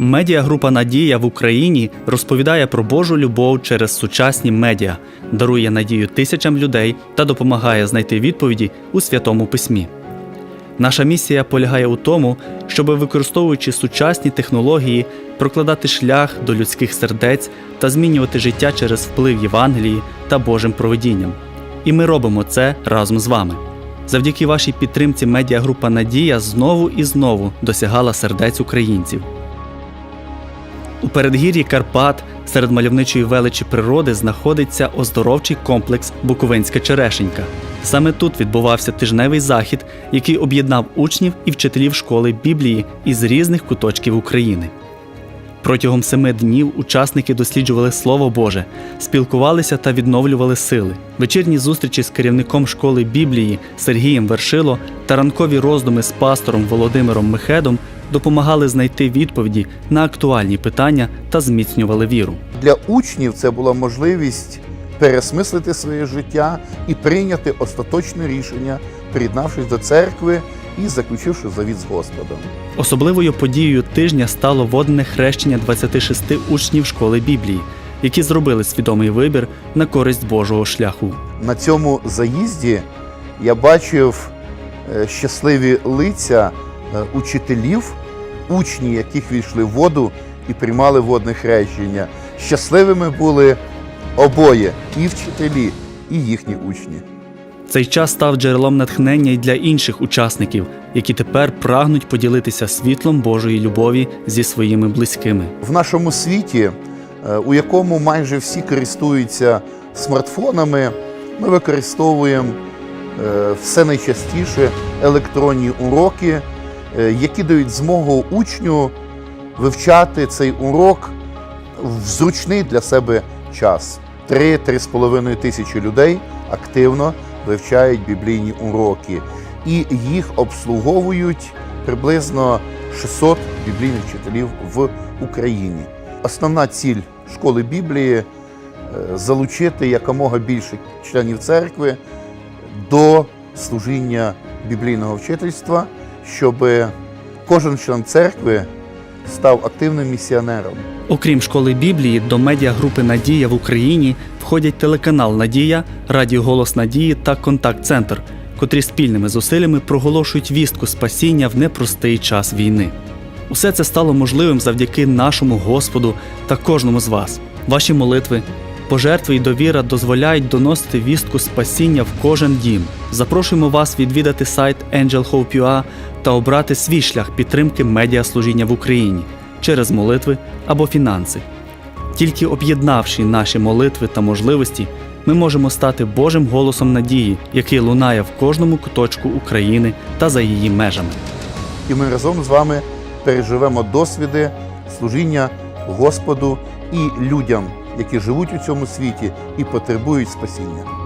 Медіагрупа Надія в Україні розповідає про Божу любов через сучасні медіа, дарує надію тисячам людей та допомагає знайти відповіді у святому письмі. Наша місія полягає у тому, щоб використовуючи сучасні технології, прокладати шлях до людських сердець та змінювати життя через вплив Євангелії та Божим провидінням. І ми робимо це разом з вами. Завдяки вашій підтримці медіагрупа Надія знову і знову досягала сердець українців. У передгір'ї Карпат серед мальовничої величі природи знаходиться оздоровчий комплекс Буковинська Черешенька. Саме тут відбувався тижневий захід, який об'єднав учнів і вчителів школи Біблії із різних куточків України. Протягом семи днів учасники досліджували Слово Боже, спілкувалися та відновлювали сили. Вечірні зустрічі з керівником школи Біблії Сергієм Вершило та ранкові роздуми з пастором Володимиром Михедом допомагали знайти відповіді на актуальні питання та зміцнювали віру. Для учнів це була можливість пересмислити своє життя і прийняти остаточне рішення, приєднавшись до церкви і заключивши завіт з Господом. Особливою подією тижня стало водне хрещення 26 учнів школи Біблії, які зробили свідомий вибір на користь Божого шляху. На цьому заїзді я бачив е, щасливі лиця е, учителів, учні, яких війшли в воду і приймали водне хрещення. Щасливими були обоє і вчителі, і їхні учні. Цей час став джерелом натхнення й для інших учасників, які тепер прагнуть поділитися світлом Божої любові зі своїми близькими. В нашому світі, е, у якому майже всі користуються смартфонами, ми використовуємо е, все найчастіше електронні уроки, які дають змогу учню вивчати цей урок в зручний для себе час. 3-3,5 тисячі людей активно вивчають біблійні уроки, і їх обслуговують приблизно 600 біблійних вчителів в Україні. Основна ціль школи Біблії е, залучити якомога більше членів церкви до служіння біблійного вчительства, щоб кожен член церкви став активним місіонером. Окрім школи Біблії, до медіагрупи Надія в Україні входять телеканал Надія, Радіо Голос Надії та Контакт-Центр, котрі спільними зусиллями проголошують вістку спасіння в непростий час війни. Усе це стало можливим завдяки нашому Господу та кожному з вас. Ваші молитви, пожертви і довіра дозволяють доносити вістку спасіння в кожен дім. Запрошуємо вас відвідати сайт Angel Hope UA та обрати свій шлях підтримки медіаслужіння в Україні через молитви або фінанси. Тільки об'єднавши наші молитви та можливості, ми можемо стати Божим голосом надії, який лунає в кожному куточку України та за її межами. І ми разом з вами переживемо досвіди служіння Господу і людям, які живуть у цьому світі і потребують спасіння.